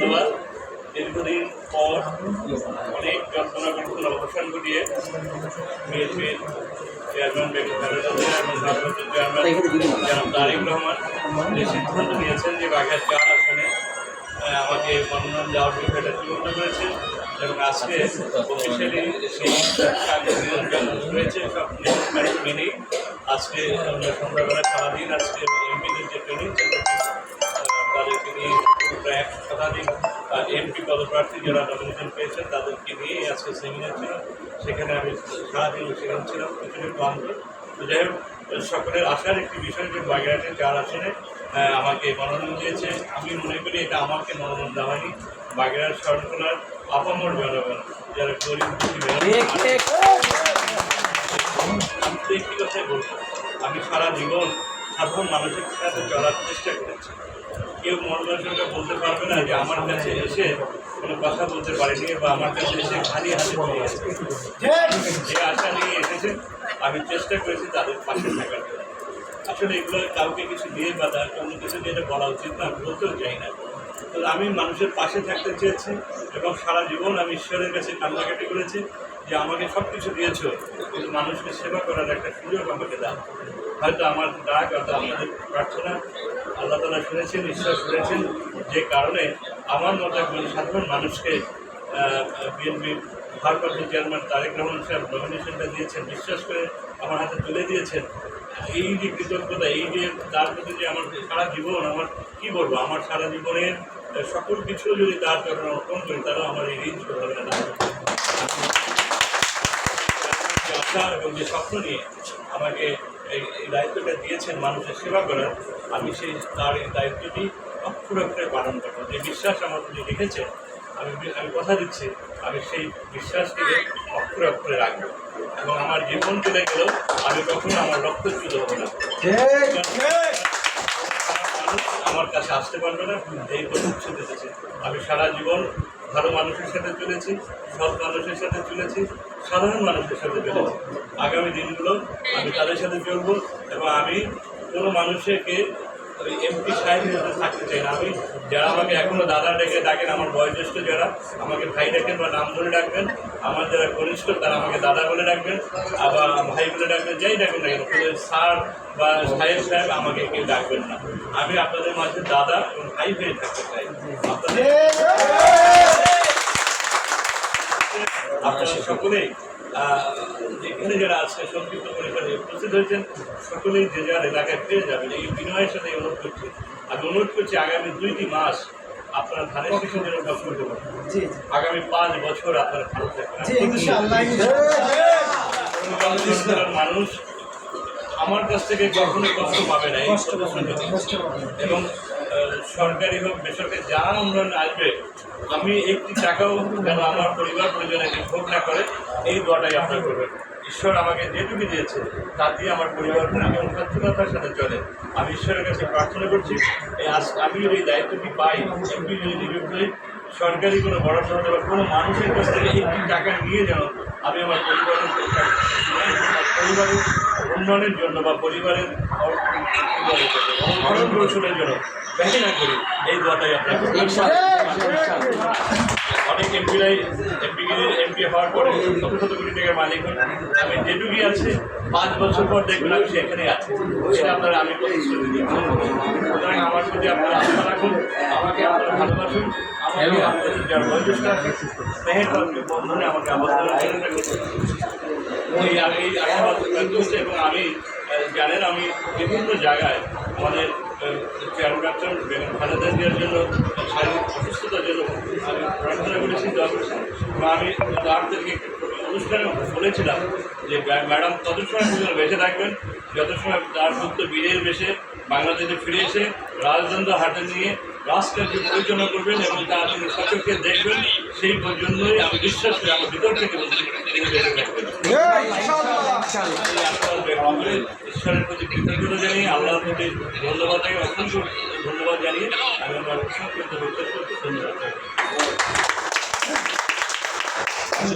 ধন্যবাদ। দীর্ঘদিন পর অনেক যন্ত্রণা করছিল অবসান ঘটিয়ে বিএনপির চেয়ারম্যান চেয়ারম্যান তারিক রহমান যে সিদ্ধান্ত নিয়েছেন যে বাঘের চার আসনে আমাকে মনোনয়ন দেওয়ার বিষয়টা চূড়ান্ত করেছেন এবং আজকে অফিসিয়ালি সেই রয়েছে, সব মেনেই আজকে আমরা সন্ধ্যাবেলা সারাদিন আজকে এমপিদের যে ট্রেনিং শতাধিক এমপি পদপ্রার্থী যারা নমিনেশন পেয়েছেন তাদেরকে নিয়ে আজকে সেমিনার ছিল। সেখানে আমি সারাদিন সেখানে ছিলাম কিছুদিন ক্লান্ত তো যাই হোক সকলের আসার একটি বিষয় যে বাগেরহাটের চার আসনে আমাকে মনোনয়ন দিয়েছে। আমি মনে করি এটা আমাকে মনোনয়ন দেওয়া হয়নি। বাগেরহাট শরণখোলার আপামর জনগণ যারা গরিব দুঃখী জনগণ, আমি তো একটি কথাই বলব আমি সারা জীবন সাধারণ মানুষের কাছে চলার চেষ্টা করেছি। কেউ মনোনয়ন বলতে পারবে না যে আমার কাছে এসে কোনো কথা বলতে পারেনি বা আমার কাছে এসে খালি হাতে চলে গেছে যে আশা নিয়ে এসেছে, আমি চেষ্টা করেছি তাদের পাশে থাকার আসলে এগুলো কাউকে কিছু দিয়ে বা তার অন্য কিছু দিয়ে বলা উচিত না বলতেও চাই না। তো আমি মানুষের পাশে থাকতে চেয়েছি এবং সারা জীবন আমি ঈশ্বরের কাছে কান্নাকাটি করেছি যে আমাকে সব কিছু দিয়েছ, কিন্তু মানুষকে সেবা করার একটা সুযোগ আমাকে দাও। হয়তো আমার ডাক হয়তো আপনাদের প্রার্থনা আল্লাহ তালা শুনেছেন, ঈশ্বর শুনেছেন যে কারণে আমার মতো একজন সাধারণ মানুষকে বিএনপি ভারপ্রাপ্ত চেয়ারম্যান তারেক রহমান সাহেব নমিনেশনটা দিয়েছেন, বিশ্বাস করে আমার হাতে তুলে দিয়েছেন। এই যে কৃতজ্ঞতা, এই যে তার প্রতি যে আমার সারা জীবন, আমার কি বলব, আমার সারা জীবনের সকল কিছু যদি তার চরণে অর্পণ করি, তাহলে আমার এই ঋণ হবে না। এবং যে স্বপ্ন নিয়ে আমাকে এই এই দায়িত্বটা দিয়েছেন মানুষের সেবা করার আমি সেই তার এই দায়িত্বটি অক্ষরে অক্ষরে পালন করব। যে বিশ্বাস আমার প্রতি রেখেছে আমি আমি কথা দিচ্ছি আমি সেই বিশ্বাসটিকে অক্ষরে অক্ষরে রাখব। এবং আমার জীবন চলে গেলেও আমি কখনো আমার রক্তচ্যুত হব না। আমার কাছে আসতে পারবে না এই প্রতিশ্রুতি আমি সারা জীবন ভালো মানুষের সাথে চলেছি সৎ মানুষের সাথে চলেছি সাধারণ মানুষের সাথে চলেছি আগামী দিনগুলো আমি তাদের সাথে চলবো এবং আমি কোনো মানুষকে ওই এমপি সাহেবের সাথে থাকতে চাই না। আমি যারা আমাকে এখনও দাদা ডেকে ডাকেন, আমার বয়োজ্যেষ্ঠ যারা, আমাকে ভাই ডাকেন বা নাম ধরে ডাকবেন, আমার যারা ঘনিষ্ঠ তারা আমাকে দাদা বলে ডাকবেন, আবার ভাই বলে ডাকবেন, যাই ডাকবেন না কেন স্যার বা সাহেব সাহেব আমাকে কেউ ডাকবেন না। আমি আপনাদের মাঝে দাদা এবং ভাই হয়ে থাকতে চাই। আপনাদের আপনারা সকলেই এখানে যারা আছে সংক্ষিপ্ত পরিসরে উপস্থিত হয়েছেন সকলেই যে যার এলাকায় ফিরে যাবেন এই বিনয়ের সাথে অনুরোধ করছি। আমি অনুরোধ করছি আগামী দুইটি মাস আপনারা ধানের শিশু যেন কাজ করতে পারেন আগামী পাঁচ বছর আপনারা ভালো থাকবেন মানুষ আমার কাছ থেকে কখনো কষ্ট পাবে না। এবং সরকারি হোক বেসরকারি যা উন্নয়ন আসবে আমি একটি টাকাও যেন আমার পরিবার পরিজনকে ভোগ না করে এই দোয়াটাই আপনার করবেন ঈশ্বর আমাকে যেটুকু দিয়েছে তা দিয়ে আমার পরিবার এবং সচ্ছলতার সাথে চলে আমি ঈশ্বরের কাছে প্রার্থনা করছি এই আজ আমি যদি দায়িত্বটি পাই এমপি যদি নিযুক্ত সরকারি কোনো বড় শহর বা কোনো মানুষের কাছ থেকে একটি টাকা নিয়ে যেন আমি আমার পরিবারের পরিবারের উন্নয়নের জন্য বা পরিবারের ভরণ পোষণের জন্য ব্যয় না করি এই দোয়াটাই আপনার এমপি হওয়ার পরে শত শত কোটি টাকার মালিক আমি যেটুকুই আছে পাঁচ বছর পর দেখবেন আমি সেখানে আছি। সেটা আপনারা আমি প্রতিশ্রুতি দিচ্ছি। সুতরাং আমার প্রতি আপনারা আস্থা রাখুন আমাকে আপনারা ভালোবাসুন আমাকে আপনাদের যার বয়োজ্যেষ্ঠ আছে বন্ধনে আমাকে আবদ্ধ এই আমি আশাবাদ করছি এবং আমি জানেন আমি বিভিন্ন জায়গায় আমাদের চেয়ারপারসন বেগম খালেদা জিয়ার জন্য শারীরিক অসুস্থতার জন্য আমি প্রার্থনা করেছি দোয়া করেছি এবং আমি অনুষ্ঠানে বলেছিলাম যে ম্যাডাম তত সময় পর্যন্ত বেঁচে থাকবেন যত সময় তার পুত্র বীরের বেশে বাংলাদেশে ফিরে এসে রাজদন্দ্র হাটে নিয়ে রাষ্ট্রকে পরিচালনা করবেন এবং তা তিনি সচক্ষে দেখবেন সেই পর্যন্তই আমি বিশ্বাস করি আমার ভিতর থেকে ঈশ্বরের প্রতি কৃতজ্ঞতা জানিয়ে আল্লাহর প্রতি ধন্যবাদ জানিয়ে অসংখ্য ধন্যবাদ জানিয়ে আমি আমার ধন্যবাদ।